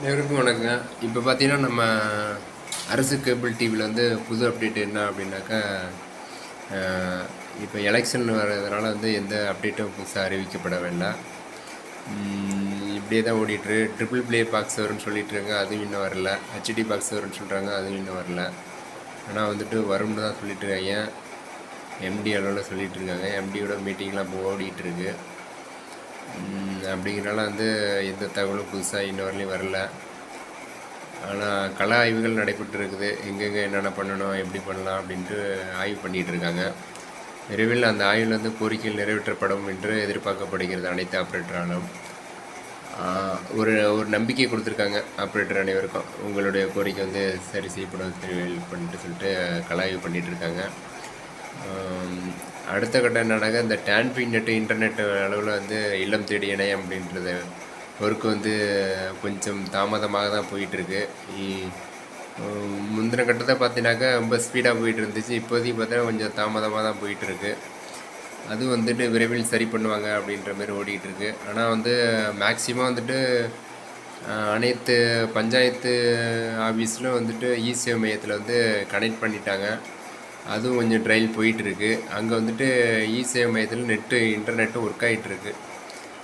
அனைவருக்கும் வணக்கங்க. இப்போ பார்த்தீங்கன்னா நம்ம அரசு கேபிள் டிவியில் வந்து புது அப்டேட் என்ன அப்படின்னாக்கா இப்போ எலெக்ஷன் வர்றதுனால வந்து எந்த அப்டேட்டும் புதுசாக அறிவிக்கப்பட வேண்டாம். இப்படியே தான் ஓடிட்டுரு ட்ரிபிள் பிளே பாக்ஸ் வரும்னு சொல்லிட்டு இருக்காங்க அதுவும் இன்னும் வரல. ஹெச்டி பாக்ஸ் வரும்னு சொல்கிறாங்க அதுவும் இன்னும் வரல. ஆனால் வந்துட்டு வரும்னு தான் சொல்லிட்டு இருக்காங்க. எம்டி அளவில் சொல்லிகிட்டு இருக்காங்க. எம்டியோட மீட்டிங்லாம் இப்போ ஓடிட்டுருக்கு அப்படிங்கிறனால வந்து எந்த தகவலும் புதுசாக இன்ன வரலையும் வரல. ஆனால் கல ஆய்வுகள் நடைபெற்று இருக்குது எங்கெங்கே என்னென்ன பண்ணணும் எப்படி பண்ணலாம் அப்படின்ட்டு ஆய்வு பண்ணிகிட்டு இருக்காங்க. விரைவில் அந்த ஆய்வில் வந்து கோரிக்கைகள் நிறைவேற்றப்படும் என்று எதிர்பார்க்கப்படுகிறது அனைத்து ஆப்ரேட்டராலும். ஒரு ஒரு நம்பிக்கை கொடுத்துருக்காங்க ஆப்ரேட்டர் அனைவருக்கும். உங்களுடைய கோரிக்கை வந்து சரி செய்யப்படும் விரைவில் பண்ணிட்டு சொல்லிட்டு கலாய்வு பண்ணிகிட்டு இருக்காங்க. அடுத்த கட்டம் என்னன்னாக்கா இந்த டேன்ஃபி நெட்டு இன்டர்நெட் அளவில் வந்து இல்லம் தேடி இணையம் அப்படின்றது ஒர்க் வந்து கொஞ்சம் தாமதமாக தான் போயிட்டுருக்கு. முந்தின கட்டத்தை பார்த்தீங்கன்னாக்கா ரொம்ப ஸ்பீடாக போயிட்டு இருந்துச்சு இப்போதைக்கு பார்த்தா கொஞ்சம் தாமதமாக தான் போயிட்டுருக்கு. அது வந்துட்டு விரைவில் சரி பண்ணுவாங்க அப்படின்ற மாதிரி ஓடிக்கிட்டுருக்கு ஆனால் வந்து மேக்சிமம் வந்துட்டு அனைத்து பஞ்சாயத்து ஆஃபீஸிலும் வந்துட்டு இசேவை மையத்தில் வந்து கனெக்ட் பண்ணிட்டாங்க. அதுவும் கொஞ்சம் ட்ரையல் போயிட்டுருக்கு. அங்கே வந்துட்டு இசேவை மையத்தில் நெட்டு இன்டர்நெட்டும் ஒர்க் ஆகிட்டுருக்கு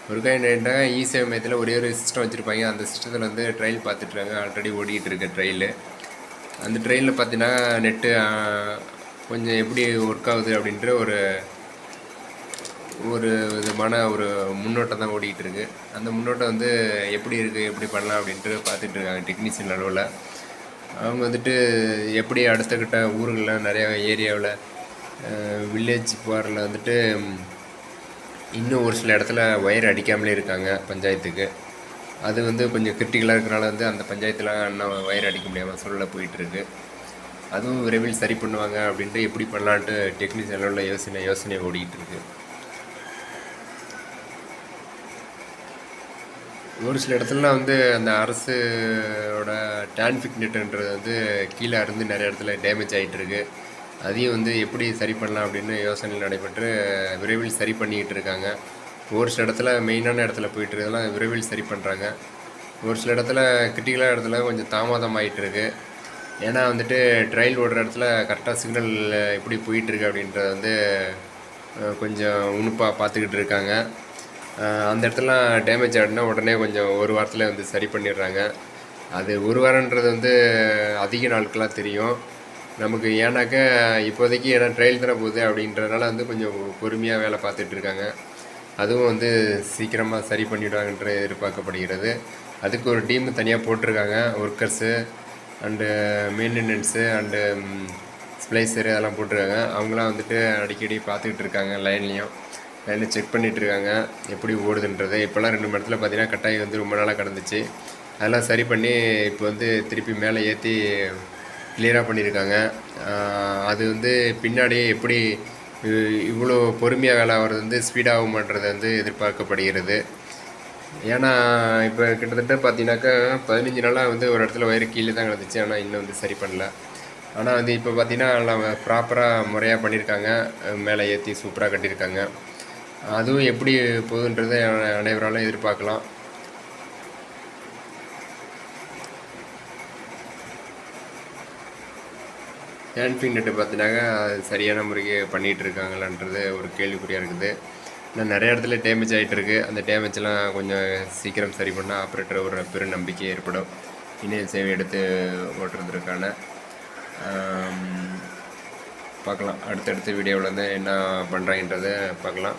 ஒர்க் ஒர்க் ஆகிட்டாங்க இசேவை மையத்தில் ஒரே ஒரு சிஸ்டம் வச்சுருப்பாங்க. அந்த சிஸ்டத்தில் வந்து ட்ரையல் பார்த்துட்ருக்காங்க ஆல்ரெடி ஓடிக்கிட்டு இருக்கு அந்த ட்ரெயினில் பார்த்தீங்கன்னா நெட்டு கொஞ்சம் எப்படி ஒர்க் ஆகுது அப்படின்ற ஒரு ஒரு விதமான ஒரு முன்னோட்டம் தான் ஓடிக்கிட்டு இருக்குது அந்த முன்னோட்டம் வந்து எப்படி இருக்குது எப்படி பண்ணலாம் அப்படின்ட்டு பார்த்துட்டு இருக்காங்க டெக்னீஷியன் அளவில் அவங்க வந்துட்டு எப்படி அடுத்த கிட்ட ஊர்களில் நிறையா ஏரியாவில் வில்லேஜ் பாரில் வந்துட்டு இன்னும் ஒரு சில இடத்துல ஒயர் அடிக்காமலே இருக்காங்க பஞ்சாயத்துக்கு. அது வந்து கொஞ்சம் கிரிட்டிக்கலாக இருக்கிறனால வந்து அந்த பஞ்சாயத்தில் இன்னும் ஒயர் அடிக்க முடியாமல் சூழலை போயிட்டுருக்கு. அதுவும் விரைவில் சரி பண்ணுவாங்க அப்படின்ட்டு எப்படி பண்ணலான்ட்டு டெக்னீஷியன் அளவில் யோசனை யோசனை ஓடிக்கிட்டு இருக்குது ஒரு சில இடத்துலலாம் வந்து அந்த அரசோட டிரான்ஃபிக் நெட்டுன்றது வந்து கீழே இருந்து நிறைய இடத்துல டேமேஜ் ஆகிட்டுருக்கு அதையும் வந்து எப்படி சரி பண்ணலாம் அப்படின்னு யோசனையில் நடைபெற்று விரைவில் சரி பண்ணிக்கிட்டு இருக்காங்க. ஒரு சில இடத்துல மெயினான இடத்துல போயிட்டு இருக்கதெல்லாம் விரைவில் சரி பண்ணுறாங்க ஒரு சில இடத்துல கிரிட்டிக்கலான இடத்துல கொஞ்சம் தாமதம் ஆகிட்டு இருக்கு ஏன்னா வந்துட்டு ட்ரையல் ஓடுற இடத்துல கரெக்டாக சிக்னல் எப்படி போயிட்டுருக்கு அப்படின்றத வந்து கொஞ்சம் உணுப்பாக பார்த்துக்கிட்டு இருக்காங்க. அந்த இடத்துலலாம் டேமேஜ் ஆகிடுனா உடனே கொஞ்சம் ஒரு வாரத்தில் வந்து சரி பண்ணிடுறாங்க. அது ஒரு வாரன்றது வந்து அதிக நாட்களாக தெரியும். நமக்கு ஏன்னாக்க இப்போதைக்கு ஏன்னா ட்ரையல் தானே போகுது அப்படின்றதுனால வந்து கொஞ்சம் பொறுமையாக வேலை பார்த்துட்டு இருக்காங்க. அதுவும் வந்து சீக்கிரமாக சரி பண்ணிவிடுவாங்கன்ற எதிர்பார்க்கப்படுகிறது. அதுக்கு ஒரு டீம் தனியாக போட்டிருக்காங்க workers and maintenance and splicer அதெல்லாம் போட்டிருக்காங்க. அவங்களாம் வந்துட்டு அடிக்கடி பார்த்துக்கிட்டு இருக்காங்க லைன்லேயும் லைனில் செக் பண்ணிகிட்ருக்காங்க இருக்காங்க எப்படி ஓடுதுன்றது. இப்போல்லாம் ரெண்டு மணி நேரத்தில் பார்த்தீங்கன்னா கட்டாயி வந்து ரொம்ப நாளாக கிடந்துச்சு. அதெல்லாம் சரி பண்ணி இப்போ வந்து திருப்பி மேலே ஏற்றி கிளியராக பண்ணியிருக்காங்க அது வந்து பின்னாடியே எப்படி இவ்வளோ பொறுமையாக வேலை ஆகிறது வந்து ஸ்பீடாகுமான்றது வந்து எதிர்பார்க்கப்படுகிறது. ஏன்னா இப்போ கிட்டத்தட்ட பார்த்தீங்கன்னாக்கா பதினஞ்சு நாளாக வந்து ஒரு இடத்துல வயிறு கீழே தான் கிடந்துச்சு. ஆனால் இன்னும் வந்து சரி பண்ணல. ஆனால் வந்து இப்போ பார்த்தீங்கன்னா ப்ராப்பராக முறையாக பண்ணியிருக்காங்க மேலே ஏற்றி சூப்பராக கட்டியிருக்காங்க அதுவும் எப்படி போகுதுன்றதை அனைவராலும் எதிர்பார்க்கலாம். ஹேண்ட்ஃபிங் நெட்டு பார்த்தீங்கன்னாக்கா அது சரியான முறைக்கு பண்ணிகிட்டு இருக்காங்களான்றது ஒரு கேள்விக்குறியாக இருக்குது. இன்னும் நிறைய இடத்துல டேமேஜ் ஆகிட்டு இருக்குது அந்த டேமேஜ்லாம் கொஞ்சம் சீக்கிரம் சரி பண்ணால் ஆப்ரேட்டர் ஒரு பெரும் நம்பிக்கை ஏற்படும். இணைய சேவை எடுத்து ஓட்டுறதுக்கான பார்க்கலாம். அடுத்தடுத்த வீடியோவில் வந்து என்ன பண்ணுறாங்கன்றதை பார்க்கலாம்.